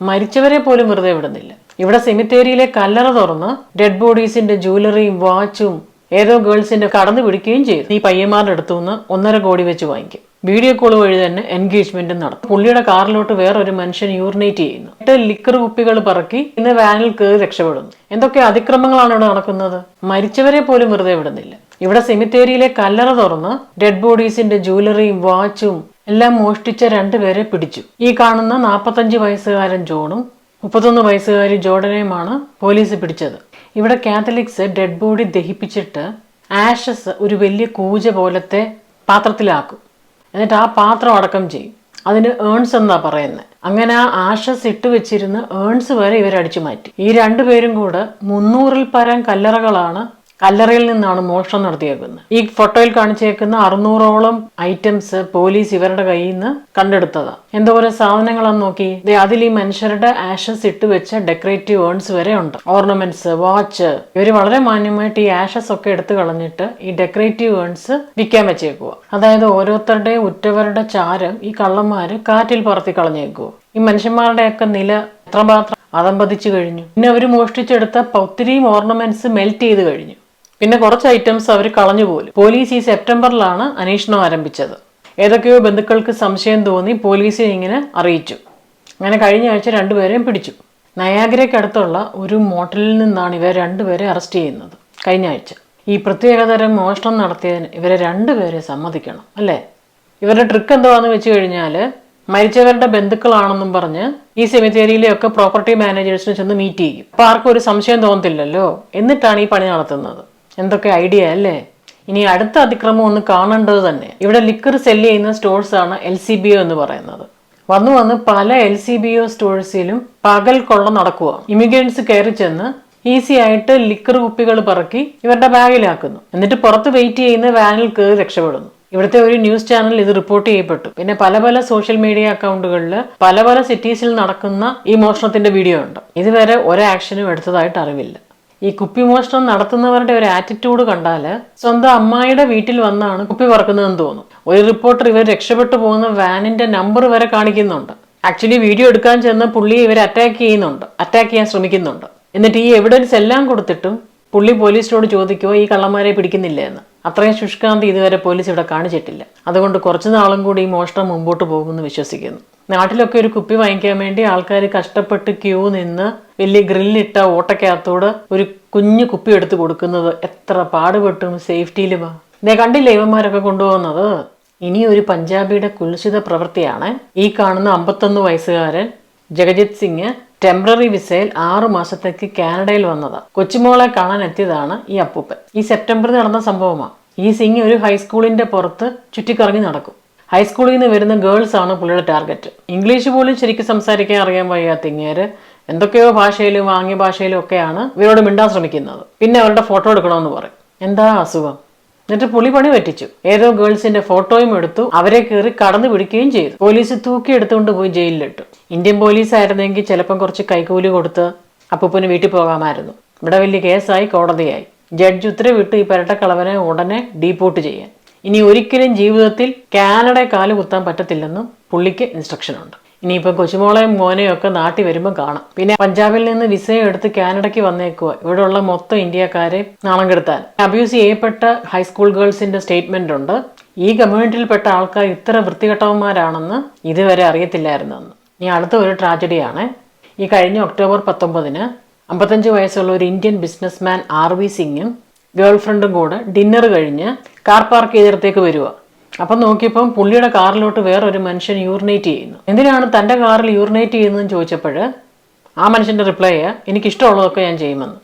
മരിച്ചവരെ പോലും വെറുതെ വിടുന്നില്ല. ഇവിടെ സെമിത്തേരിയിലെ കല്ലറ തുറന്ന് ഡെഡ് ബോഡീസിന്റെ ജ്വല്ലറിയും വാച്ചും ഏതോ ഗേൾസിന്റെ കടന്നു പിടിക്കുകയും ചെയ്തു. ഈ പയ്യന്മാരുടെ അടുത്തു നിന്ന് ഒന്നര കോടി വെച്ച് വാങ്ങിക്കും. വീഡിയോ കോൾ വഴി തന്നെ എൻഗേജ്മെന്റും നടത്തും. പുള്ളിയുടെ കാറിലോട്ട് വേറൊരു മനുഷ്യൻ യൂറിനേറ്റ് ചെയ്യുന്നു. ലിക്കർ കുപ്പികൾ പറക്കി ഇന്ന് വാനിൽ കയറി രക്ഷപ്പെടുന്നു. എന്തൊക്കെ അതിക്രമങ്ങളാണ് ഇവിടെ നടക്കുന്നത്? മരിച്ചവരെ പോലും വെറുതെ വിടുന്നില്ല. ഇവിടെ സെമിത്തേരിയിലെ കല്ലറ തുറന്ന് ഡെഡ് ബോഡീസിന്റെ ജ്വല്ലറിയും വാച്ചും എല്ലാം മോഷ്ടിച്ച രണ്ടുപേരെ പിടിച്ചു. ഈ കാണുന്ന നാൽപ്പത്തഞ്ച് വയസ്സുകാരൻ ജോണും മുപ്പത്തൊന്ന് വയസ്സുകാരി ജോർഡനെയുമാണ് പോലീസ് പിടിച്ചത്. ഇവിടെ കാത്തലിക്സ് ഡെഡ് ബോഡി ദഹിപ്പിച്ചിട്ട് ആഷസ് ഒരു വലിയ കൂജ പോലത്തെ പാത്രത്തിലാക്കും. എന്നിട്ട് ആ പാത്രം അടക്കം ചെയ്യും. അതിന് ഏൺസ് എന്നാ പറയുന്നത് അങ്ങനെ ആ ആഷസ് ഇട്ട് വെച്ചിരുന്ന് ഏൺസ് വരെ ഇവരടിച്ചു മാറ്റി. ഈ രണ്ടുപേരും കൂടെ മുന്നൂറിൽ പരം കല്ലറകളാണ് കല്ലറയിൽ നിന്നാണ് മോഷണം നടത്തിയേക്കുന്നത്. ഈ ഫോട്ടോയിൽ കാണിച്ചേക്കുന്ന അറുന്നൂറോളം ഐറ്റംസ് പോലീസ് ഇവരുടെ കയ്യിൽ നിന്ന് കണ്ടെടുത്തതാ. എന്തോരം സാധനങ്ങളാന്ന് നോക്കി. അതിൽ ഈ മനുഷ്യരുടെ ആഷസ് ഇട്ട് വെച്ച ഡെക്കറേറ്റീവ് ഏൺസ് വരെ ഉണ്ട്. ഓർണമെന്റ്സ് വാച്ച് ഇവർ വളരെ മാന്യമായിട്ട് ഈ ആഷസ് ഒക്കെ എടുത്തു കളഞ്ഞിട്ട് ഈ ഡെക്കറേറ്റീവ് ഏൺസ് വിൽക്കാൻ വെച്ചേക്കുക അതായത് ഓരോരുത്തരുടെയും ഉറ്റവരുടെ ചാരം ഈ കള്ളന്മാര് കാറ്റിൽ പറത്തി കളഞ്ഞേക്കുക ഈ മനുഷ്യന്മാരുടെയൊക്കെ നില എത്രമാത്രം അതമ്പതിച്ചു കഴിഞ്ഞു. പിന്നെ അവർ മോഷ്ടിച്ചെടുത്ത ഒത്തിരിയും ഓർണമെന്റ്സ് മെൽറ്റ് ചെയ്ത് കഴിഞ്ഞു. പിന്നെ കുറച്ച് ഐറ്റംസ് അവർ കളഞ്ഞു പോലും. പോലീസ് ഈ സെപ്റ്റംബറിലാണ് അന്വേഷണം ആരംഭിച്ചത്. ഏതൊക്കെയോ ബന്ധുക്കൾക്ക് സംശയം തോന്നി പോലീസിനെ ഇങ്ങനെ അറിയിച്ചു. അങ്ങനെ കഴിഞ്ഞ ആഴ്ച രണ്ടുപേരെയും പിടിച്ചു. നയാഗ്രയ്ക്കടുത്തുള്ള ഒരു മോട്ടലിൽ നിന്നാണ് ഇവരെ രണ്ടുപേരെ അറസ്റ്റ് ചെയ്യുന്നത് കഴിഞ്ഞ ആഴ്ച. ഈ പ്രത്യേകതരം മോഷണം നടത്തിയതിന് ഇവരെ രണ്ടുപേരെ സമ്മതിക്കണം അല്ലേ? ഇവരുടെ ട്രിക്ക് എന്താണെന്ന് വെച്ച് കഴിഞ്ഞാൽ മരിച്ചവരുടെ ബന്ധുക്കളാണെന്നും പറഞ്ഞ് ഈ സെമിത്തേരിയിലെയൊക്കെ പ്രോപ്പർട്ടി മാനേജേഴ്സിനെ ചെന്ന് മീറ്റ് ചെയ്യും. അപ്പം ആർക്കും ഒരു സംശയം തോന്നത്തില്ലല്ലോ? എന്നിട്ടാണ് ഈ പണി നടത്തുന്നത്. എന്തൊക്കെ ഐഡിയ അല്ലേ? ഇനി അടുത്ത അതിക്രമം ഒന്ന് കാണേണ്ടത് തന്നെ. ഇവിടെ ലിക്കർ സെല്ല് ചെയ്യുന്ന സ്റ്റോഴ്സ് ആണ് എൽ സി ബി ഒ എന്ന് പറയുന്നത്. വന്നു വന്ന് പല എൽ സി ബി ഒ സ്റ്റോഴ്സിലും പകൽ കൊള്ള നടക്കുക ഇമിഗ്രൻസ് കയറി ചെന്ന് ഈസി ആയിട്ട് ലിക്കർ കുപ്പികൾ പറക്കി ഇവരുടെ ബാഗിലാക്കുന്നു. എന്നിട്ട് പുറത്ത് വെയിറ്റ് ചെയ്യുന്ന വാനിൽ കയറി രക്ഷപ്പെടുന്നു. ഇവിടുത്തെ ഒരു ന്യൂസ് ചാനൽ ഇത് റിപ്പോർട്ട് ചെയ്യപ്പെട്ടു. പിന്നെ പല പല സോഷ്യൽ മീഡിയ അക്കൗണ്ടുകളിൽ പല പല സിറ്റീസിൽ നടക്കുന്ന ഈ മോഷണത്തിന്റെ വീഡിയോ ഉണ്ട്. ഇതുവരെ ഒരു ആക്ഷനും എടുത്തതായിട്ട് അറിവില്ല. ഈ കുപ്പി മോഷണം നടത്തുന്നവരുടെ ഒരു ആറ്റിറ്റ്യൂഡ് കണ്ടാൽ സ്വന്തം അമ്മായിയുടെ വീട്ടിൽ വന്നാണ് കുപ്പി പറക്കുന്നതെന്ന് തോന്നും. ഒരു റിപ്പോർട്ടർ ഇവർ രക്ഷപ്പെട്ടു പോകുന്ന വാനിന്റെ നമ്പർ വരെ കാണിക്കുന്നുണ്ട്. ആക്ച്വലി വീഡിയോ എടുക്കാൻ ചെന്ന പുള്ളിയെ ഇവർ അറ്റാക്ക് ചെയ്യുന്നുണ്ട്. അറ്റാക്ക് ചെയ്യാൻ ശ്രമിക്കുന്നുണ്ട്. എന്നിട്ട് ഈ എവിഡൻസ് എല്ലാം കൊടുത്തിട്ടും പുള്ളി പോലീസിനോട് ചോദിക്കുമോ ഈ കള്ളന്മാരെ പിടിക്കുന്നില്ല? എന്ന്. അത്രയും ശുഷ്കാന്തി ഇതുവരെ പോലീസ് ഇവിടെ കാണിച്ചിട്ടില്ല. അതുകൊണ്ട് കുറച്ച് നാളും കൂടി ഈ മോഷണം മുമ്പോട്ട് പോകുമെന്ന് വിശ്വസിക്കുന്നു. നാട്ടിലൊക്കെ ഒരു കുപ്പി വാങ്ങിക്കാൻ വേണ്ടി ആൾക്കാർ കഷ്ടപ്പെട്ട് ക്യൂ നിന്ന് വലിയ ഗ്രില്ലിട്ട ഓട്ടക്കകത്തോട് ഒരു കുഞ്ഞു കുപ്പി എടുത്ത് കൊടുക്കുന്നത് എത്ര പാടുപെട്ടും സേഫ്റ്റിയിലുമാ ഇതേ കണ്ടില്ല ഇവന്മാരൊക്കെ കൊണ്ടുപോകുന്നത്? ഇനി ഒരു പഞ്ചാബിയുടെ കുൽസിത പ്രവൃത്തിയാണ് ഈ കാണുന്ന അമ്പത്തൊന്ന് വയസ്സുകാരൻ ജഗജിത് സിംഗ് ടെമ്പററി വിസയിൽ ആറു മാസത്തേക്ക് കാനഡയിൽ വന്നതാണ് കൊച്ചുമോളെ കാണാൻ എത്തിയതാണ് ഈ അപ്പൂപ്പൻ. ഈ സെപ്റ്റംബറിൽ നടന്ന സംഭവമാണ് ഈ സിംഗ് ഒരു ഹൈസ്കൂളിന്റെ പുറത്ത് ചുറ്റിക്കറങ്ങി നടക്കും. ഹൈസ്കൂളിൽ നിന്ന് വരുന്ന ഗേൾസ് ആണ് പുള്ളിയുടെ ടാർഗറ്റ്. ഇംഗ്ലീഷ് പോലും ശരിക്കും സംസാരിക്കാൻ അറിയാൻ വയ്യാത്ത ഇങ്ങേര്. എന്തൊക്കെയോ ഭാഷയിലും ആംഗ്യ ഭാഷയിലും ഒക്കെയാണ് ഇവരോട് മിണ്ടാൻ ശ്രമിക്കുന്നത്. പിന്നെ അവരുടെ ഫോട്ടോ എടുക്കണമെന്ന് പറയും. എന്താ അസുഖം? എന്നിട്ട് പുളി പണി പറ്റിച്ചു. ഏതോ ഗേൾസിന്റെ ഫോട്ടോയും എടുത്തു അവരെ കയറി കടന്നു പിടിക്കുകയും ചെയ്തു. പോലീസ് തൂക്കി എടുത്തുകൊണ്ട് പോയി ജയിലിലിട്ടു. ഇന്ത്യൻ പോലീസ് ആയിരുന്നെങ്കിൽ ചിലപ്പം കുറച്ച് കൈക്കൂലി കൊടുത്ത് അപ്പൂപ്പന് വീട്ടിൽ പോകാമായിരുന്നു. ഇവിടെ വലിയ കേസായി കോടതിയായി. ജഡ്ജ് ഉത്തരവിട്ട് ഈ പരട്ടക്കളവനെ ഉടനെ ഡീപോർട്ട് ചെയ്യാൻ. ഇനി ഒരിക്കലും ജീവിതത്തിൽ കാനഡ കാലുകുത്താൻ പറ്റത്തില്ലെന്നും പുള്ളിക്ക് ഇൻസ്ട്രക്ഷൻ ഇനിയിപ്പോൾ കൊച്ചുമോളെയും മോനെയും ഒക്കെ നാട്ടിൽ വരുമ്പോൾ കാണാം. പിന്നെ പഞ്ചാബിൽ നിന്ന് വിസയും എടുത്ത് കാനഡയ്ക്ക് വന്നേക്കുക ഇവിടെയുള്ള മൊത്തം ഇന്ത്യക്കാരെ നാണം കെടുത്താൻ അബ്യൂസ് ചെയ്യപ്പെട്ട ഹൈസ്കൂൾ ഗേൾസിന്റെ സ്റ്റേറ്റ്മെന്റ് ഉണ്ട്. ഈ കമ്മ്യൂണിറ്റിയിൽപ്പെട്ട ആൾക്കാർ ഇത്ര വൃത്തികെട്ടവന്മാരാണെന്ന് ഇതുവരെ അറിയത്തില്ലായിരുന്നെന്ന് ഇനി അടുത്ത ഒരു ട്രാജഡിയാണ് ഈ കഴിഞ്ഞ ഒക്ടോബർ പത്തൊമ്പതിന് അമ്പത്തഞ്ച് വയസ്സുള്ള ഒരു ഇന്ത്യൻ ബിസിനസ്മാൻ ആർ വി സിംഗും ഗേൾഫ്രണ്ടും കൂടെ ഡിന്നർ കഴിഞ്ഞ് കാർ പാർക്ക് ചെയ്തിടത്തേക്ക് വരിക അപ്പം നോക്കിയപ്പം പുള്ളിയുടെ കാറിലോട്ട് വേറൊരു മനുഷ്യൻ യൂറിനേറ്റ് ചെയ്യുന്നു. എന്തിനാണ് തന്റെ കാറിൽ യൂറിനേറ്റ് ചെയ്യുന്നതെന്ന് ചോദിച്ചപ്പോൾ ആ മനുഷ്യന്റെ റിപ്ലൈ എനിക്കിഷ്ടമുള്ളതൊക്കെ ഞാൻ ചെയ്യുമെന്ന്.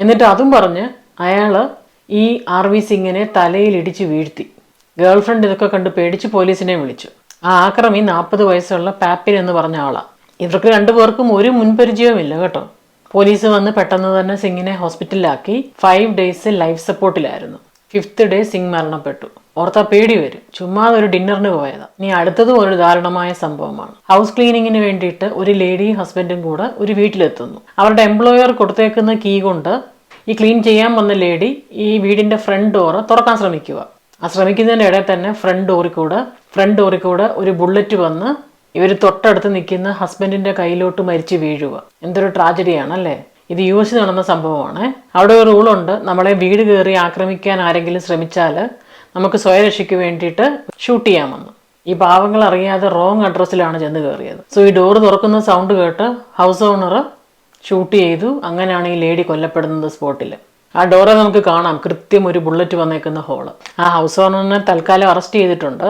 എന്നിട്ട് അതും പറഞ്ഞ് അയാൾ ഈ ആർ വി സിംഗിനെ തലയിൽ ഇടിച്ച് വീഴ്ത്തി. ഗേൾ ഫ്രണ്ട് ഇതൊക്കെ കണ്ട് പേടിച്ച് പോലീസിനെ വിളിച്ചു. ആ ആക്രമി നാൽപ്പത് വയസ്സുള്ള പാപ്പിൻ എന്ന് പറഞ്ഞ ആളാണ് ഇവർക്ക് രണ്ടുപേർക്കും ഒരു മുൻപരിചയവുമില്ല കേട്ടോ. പോലീസ് വന്ന് പെട്ടെന്ന് തന്നെ സിംഗിനെ ഹോസ്പിറ്റലിലാക്കി. ഫൈവ് ഡേയ്സ് ലൈഫ് സപ്പോർട്ടിലായിരുന്നു. ഫിഫ്ത്ത് ഡേ സിംഗ് മരണപ്പെട്ടു. ഓർത്താ പേടി വരും. ചുമ്മാതെ ഒരു ഡിന്നറിന് പോയതാ. നീ അടുത്തതും ഒരു ദാരുണമായ സംഭവമാണ്. ഹൗസ് ക്ലീനിങ്ങിന് വേണ്ടിയിട്ട് ഒരു ലേഡിയും ഹസ്ബൻഡും കൂടെ ഒരു വീട്ടിലെത്തുന്നു. അവരുടെ എംപ്ലോയർ കൊടുത്തേക്കുന്ന കീ കൊണ്ട് ഈ ക്ലീൻ ചെയ്യാൻ വന്ന ലേഡി ഈ വീടിന്റെ ഫ്രണ്ട് ഡോറ് തുറക്കാൻ ശ്രമിക്കുക. ആ ശ്രമിക്കുന്നതിന്റെ ഇടയിൽ തന്നെ ഫ്രണ്ട് ഡോറിൽ കൂടെ ഫ്രണ്ട് ഡോറിൽ കൂടെ ഒരു ബുള്ളറ്റ് വന്ന് ഇവർ തൊട്ടടുത്ത് നിൽക്കുന്ന ഹസ്ബൻഡിന്റെ കയ്യിലോട്ട് മരിച്ചു വീഴുക. എന്തൊരു ട്രാജഡിയാണ് അല്ലേ? ഇത് യു എസ് നടന്ന സംഭവമാണ്. അവിടെ ഒരു റൂളുണ്ട്. നമ്മളെ വീട് കയറി ആക്രമിക്കാൻ ആരെങ്കിലും ശ്രമിച്ചാൽ നമുക്ക് സ്വയരക്ഷയ്ക്ക് വേണ്ടിയിട്ട് ഷൂട്ട് ചെയ്യാമെന്ന്. ഈ പാവങ്ങൾ അറിയാതെ റോങ് അഡ്രസ്സിലാണ് ചെന്ന് കയറിയത് സോ ഈ ഡോറ് തുറക്കുന്ന സൗണ്ട് കേട്ട് ഹൗസ് ഓണർ ഷൂട്ട് ചെയ്തു. അങ്ങനെയാണ് ഈ ലേഡി കൊല്ലപ്പെടുന്നത് സ്പോട്ടിൽ ആ ഡോറെ നമുക്ക് കാണാം. കൃത്യം ഒരു ബുള്ളറ്റ് വന്നേക്കുന്ന ഹോൾ ആ ഹൗസ് ഓണറിനെ തൽക്കാലം അറസ്റ്റ് ചെയ്തിട്ടുണ്ട്.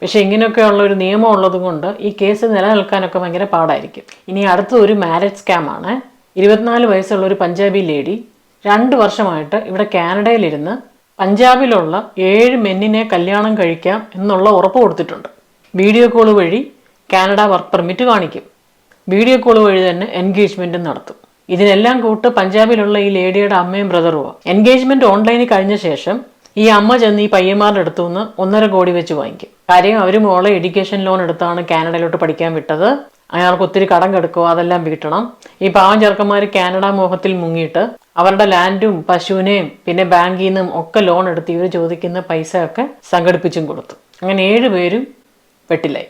പക്ഷെ ഇങ്ങനെയൊക്കെയുള്ള ഒരു നിയമം ഉള്ളത് കൊണ്ട് ഈ കേസ് നിലനിൽക്കാനൊക്കെ ഭയങ്കര പാടായിരിക്കും. ഇനി അടുത്ത ഒരു മാരേജ് സ്കാമാണ് ഇരുപത്തിനാല് വയസ്സുള്ള ഒരു പഞ്ചാബി ലേഡി രണ്ട് വർഷമായിട്ട് ഇവിടെ കാനഡയിലിരുന്ന് പഞ്ചാബിലുള്ള ഏഴ് മെന്നിനെ കല്യാണം കഴിക്കാം എന്നുള്ള ഉറപ്പ് കൊടുത്തിട്ടുണ്ട്. വീഡിയോ കോൾ വഴി കാനഡ വർക്ക് പെർമിറ്റ് കാണിക്കും. വീഡിയോ കോൾ വഴി തന്നെ എൻഗേജ്മെന്റും നടത്തും. ഇതിനെല്ലാം കൂട്ട് പഞ്ചാബിലുള്ള ഈ ലേഡിയുടെ അമ്മയും ബ്രദറുമോ എൻഗേജ്മെന്റ് ഓൺലൈനിൽ കഴിഞ്ഞ ശേഷം ഈ അമ്മ ചെന്ന് ഈ പയ്യന്മാരുടെ അടുത്തു നിന്ന് ഒന്നര കോടി വെച്ച് വാങ്ങിക്കും. കാര്യം അവർ മോളെ എഡ്യൂക്കേഷൻ ലോൺ എടുത്താണ് കാനഡയിലോട്ട് പഠിക്കാൻ വിട്ടത്. അയാൾക്ക് ഒത്തിരി കടം കെടുക്കുക അതെല്ലാം വീട്ടണം. ഈ പാവം ചെറുക്കന്മാർ കാനഡ മോഹത്തിൽ മുങ്ങിയിട്ട് അവരുടെ ലാൻഡും പശുവിനെയും പിന്നെ ബാങ്കിൽ നിന്നും ഒക്കെ ലോൺ എടുത്ത് ഇവർ ചോദിക്കുന്ന പൈസ ഒക്കെ സംഘടിപ്പിച്ചും കൊടുത്തു. അങ്ങനെ ഏഴ് പേരും വെട്ടിലായി.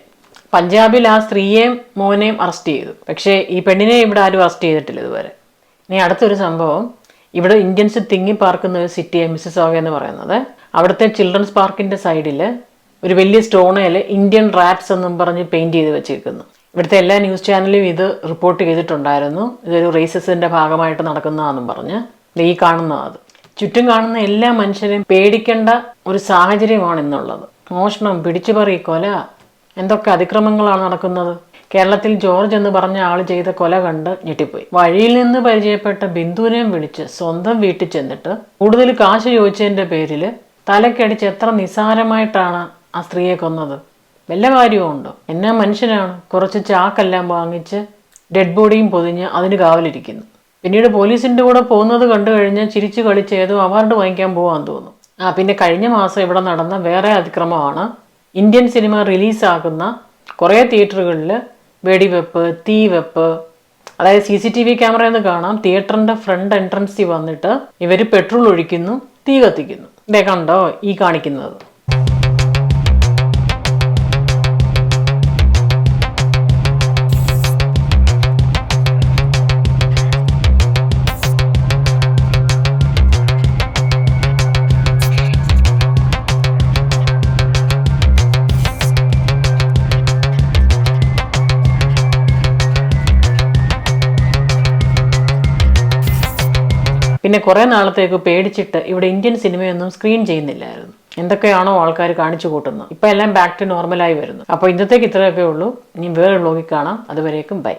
പഞ്ചാബിൽ ആ സ്ത്രീയെയും മോനെയും അറസ്റ്റ് ചെയ്തു. പക്ഷേ ഈ പെണ്ണിനെ ഇവിടെ ആരും അറസ്റ്റ് ചെയ്തിട്ടില്ല ഇതുവരെ. ഇനി അടുത്തൊരു സംഭവം. ഇവിടെ ഇന്ത്യൻസ് തിങ്ങി പാർക്കുന്ന ഒരു സിറ്റിയെ മിസ്സസോഗ എന്ന് പറയുന്നത്. അവിടുത്തെ ചിൽഡ്രൻസ് പാർക്കിന്റെ സൈഡിൽ ഒരു വലിയ സ്റ്റോണയിൽ ഇന്ത്യൻ റാപ്സ് എന്നും പറഞ്ഞ് പെയിന്റ് ചെയ്ത് വെച്ചേക്കുന്നു ഇവിടുത്തെ എല്ലാ ന്യൂസ് ചാനലും ഇത് റിപ്പോർട്ട് ചെയ്തിട്ടുണ്ടായിരുന്നു. ഇതൊരു റേസസിന്റെ ഭാഗമായിട്ട് നടക്കുന്നതാണെന്നും പറഞ്ഞ്. ഈ കാണുന്ന അത്. ചുറ്റും കാണുന്ന എല്ലാ മനുഷ്യരെയും പേടിക്കേണ്ട ഒരു സാഹചര്യമാണ് ഇന്നുള്ളത്. മോഷണം പിടിച്ചുപറി കൊല എന്തൊക്കെ അതിക്രമങ്ങളാണ് നടക്കുന്നത്? കേരളത്തിൽ ജോർജ് എന്ന് പറഞ്ഞ ആൾ ചെയ്ത കൊല കണ്ട് ഞെട്ടിപ്പോയി. വഴിയിൽ നിന്ന് പരിചയപ്പെട്ട ബിന്ദുവിനെയും വിളിച്ച് സ്വന്തം വീട്ടിൽ ചെന്നിട്ട് കൂടുതൽ കാശ് ചോദിച്ചതിന്റെ പേരിൽ തലക്കടിച്ച് എത്ര നിസാരമായിട്ടാണ് ആ സ്ത്രീയെ കൊന്നത്? വല്ല കാര്യവും ഉണ്ടോ എന്നാ മനുഷ്യനാണ്. കുറച്ച് ചാക്കെല്ലാം വാങ്ങിച്ച് ഡെഡ് ബോഡിയും പൊതിഞ്ഞ് അതിന് കാവലിരിക്കുന്നു. പിന്നീട് പോലീസിന്റെ കൂടെ പോകുന്നത് കണ്ടു കഴിഞ്ഞാൽ ചിരിച്ചു കളിച്ച് ഏതോ അവാർഡ് വാങ്ങിക്കാൻ പോകാൻ തോന്നുന്നു ആ പിന്നെ കഴിഞ്ഞ മാസം ഇവിടെ നടന്ന വേറെ അതിക്രമമാണ്. ഇന്ത്യൻ സിനിമ റിലീസാകുന്ന കുറേ തിയേറ്ററുകളിൽ വെടിവെപ്പ് തീവെപ്പ് അതായത് സി സി ടി വി ക്യാമറയിൽ നിന്ന് കാണാം തിയേറ്ററിന്റെ ഫ്രണ്ട് എൻട്രൻസിൽ വന്നിട്ട് ഇവർ പെട്രോൾ ഒഴിക്കുന്നു തീ കത്തിക്കുന്നു. ഇതേ കണ്ടോ ഈ കാണിക്കുന്നത്? പിന്നെ കുറേ നാളത്തേക്ക് പേടിച്ചിട്ട് ഇവിടെ ഇന്ത്യൻ സിനിമയൊന്നും സ്ക്രീൻ ചെയ്യുന്നില്ലായിരുന്നു. എന്തൊക്കെയാണോ ആൾക്കാർ കാണിച്ചു കൂട്ടുന്നത്. ഇപ്പം എല്ലാം ബാക്ക് ടു നോർമലായി വരുന്നു. അപ്പോൾ ഇന്നത്തേക്ക് ഇത്രയൊക്കെ ഉള്ളൂ. ഇനി വേറെ ബ്ലോഗിൽ കാണാം. അതുവരേക്കും ബൈ